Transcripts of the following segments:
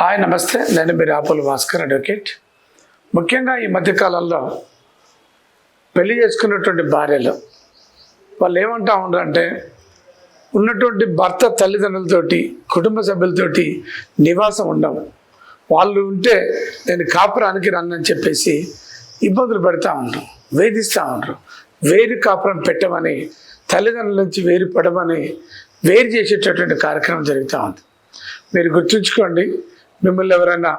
Hi నమస్తే. నేను మీరు ఆపుల భాస్కర్ అడ్వకేట్. ముఖ్యంగా ఈ మధ్యకాలంలో పెళ్ళి చేసుకున్నటువంటి భార్యలు వాళ్ళు ఏమంటా ఉన్నారంటే ఉన్నటువంటి భర్త తల్లిదండ్రులతోటి కుటుంబ సభ్యులతోటి నివాసం ఉండవు. వాళ్ళు ఉంటే నేను కాపురానికి రన్నని చెప్పేసి ఇబ్బందులు పెడతా ఉంటారు వేధిస్తూ ఉంటారు వేరు కాపురం పెట్టమని తల్లిదండ్రుల నుంచి వేరు పడమని వేరు చేసేటటువంటి కార్యక్రమం జరుగుతూ ఉంది. మీరు గుర్తుంచుకోండి మిమ్మల్ని ఎవరైనా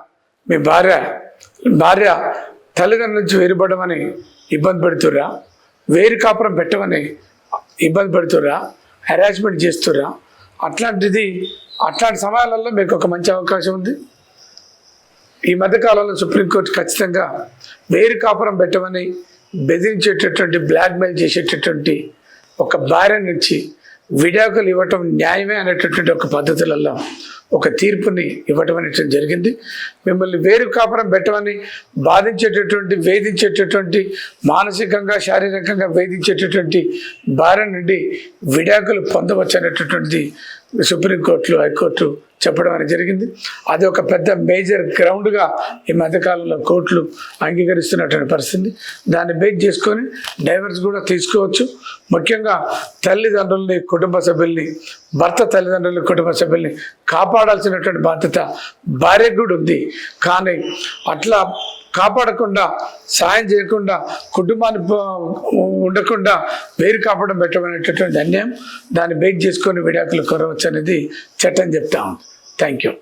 మీ భార్య భార్య తల్లిదండ్రుల నుంచి వేరుపడమని ఇబ్బంది పెడుతుర్రా? వేరు కాపురం పెట్టమని ఇబ్బంది పెడుతురా హెరాస్మెంట్ చేస్తుర్రా? అట్లాంటిది అట్లాంటి సమయాలలో మీకు ఒక మంచి అవకాశం ఉంది. ఈ మధ్యకాలంలో సుప్రీంకోర్టు ఖచ్చితంగా వేరు కాపురం పెట్టమని బెదిరించేటటువంటి బ్లాక్మెయిల్ చేసేటటువంటి ఒక భార్య నుంచి విడాకులు ఇవ్వటం న్యాయమే అనేటటువంటి ఒక పద్ధతులలో ఒక తీర్పుని ఇవ్వటం అనేటువంటి జరిగింది. మిమ్మల్ని వేరు కాపురం పెట్టమని బాధించేటటువంటి వేధించేటటువంటి మానసికంగా శారీరకంగా వేధించేటటువంటి భార్య నుండి విడాకులు పొందవచ్చు అనేటటువంటిది సుప్రీంకోర్టులో హైకోర్టు చెప్పడం అనేది జరిగింది. అది ఒక పెద్ద మేజర్ గ్రౌండ్గా ఈ మధ్యకాలంలో కోర్టులు అంగీకరిస్తున్నటువంటి పరిస్థితి. దాన్ని బేస్ చేసుకొని డైవర్స్ కూడా తీసుకోవచ్చు. ముఖ్యంగా తల్లిదండ్రుల్ని కుటుంబ సభ్యుల్ని భర్త తల్లిదండ్రులని కుటుంబ సభ్యుల్ని కాపాడాల్సినటువంటి బాధ్యత భార్యకు కూడా ఉంది. కానీ అట్లా కాపాడకుండా సాయం చేయకుండా కుటుంబాన్ని ఉండకుండా వేరు కాపాడడం పెట్టమనేటటువంటి అన్యాయం. దాన్ని బేక్ చేసుకొని విడాకులు కొరవచ్చు అనేది చట్టం చెప్తా ఉంది. Thank you